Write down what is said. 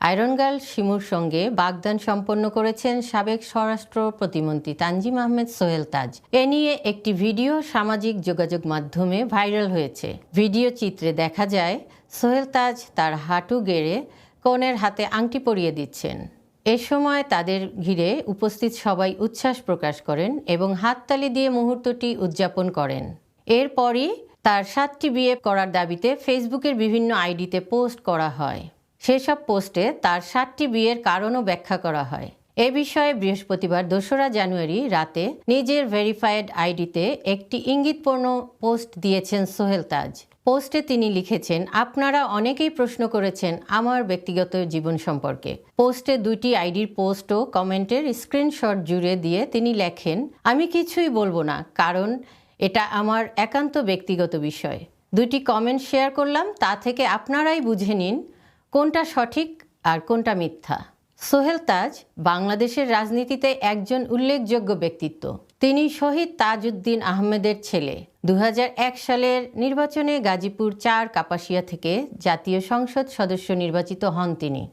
আয়রনগার্ল শিমুর সঙ্গে বাগদান সম্পন্ন করেছেন সাবেক স্বরাষ্ট্র প্রতিমন্ত্রী তানজিম আহমেদ সোহেল তাজ। এ নিয়ে একটি ভিডিও সামাজিক যোগাযোগ মাধ্যমে ভাইরাল হয়েছে। ভিডিও চিত্রে দেখা যায়, সোহেল তাজ তার হাঁটু গেড়ে কনের হাতে আংটি পরিয়ে দিচ্ছেন। এ সময় তাদের ঘিরে উপস্থিত সবাই উচ্ছ্বাস প্রকাশ করেন এবং হাততালি দিয়ে মুহূর্তটি উদযাপন করেন। এরপরই তার সাতটি বিয়ে করার দাবিতে ফেসবুকের বিভিন্ন আইডিতে পোস্ট করা হয়। সেসব পোস্টে তার সাতটি বিয়ের কারণও ব্যাখ্যা করা হয়। এ বিষয়ে বৃহস্পতিবার দোসরা জানুয়ারি রাতে নিজের ভেরিফাইড আইডিতে একটি ইঙ্গিতপূর্ণ পোস্ট দিয়েছেন সোহেল তাজ। পোস্টে তিনি লিখেছেন, আপনারা অনেকেই প্রশ্ন করেছেন আমার ব্যক্তিগত জীবন সম্পর্কে। পোস্টে দুটি আইডির পোস্ট ও কমেন্টের স্ক্রিনশট জুড়ে দিয়ে তিনি লেখেন, আমি কিছুই বলব না, কারণ এটা আমার একান্ত ব্যক্তিগত বিষয়। দুটি কমেন্ট শেয়ার করলাম, তা থেকে আপনারাই বুঝে নিন কোনটা সঠিক আর কোনটা মিথ্যা? সোহেল তাজ বাংলাদেশের রাজনীতিতে একজন উল্লেখযোগ্য ব্যক্তিত্ব। তিনি শহীদ তাজউদ্দিন আহমেদের ছেলে। দু হাজার এক সালের নির্বাচনে গাজীপুর চার কাপাসিয়া থেকে জাতীয় সংসদ সদস্য নির্বাচিত হন তিনি।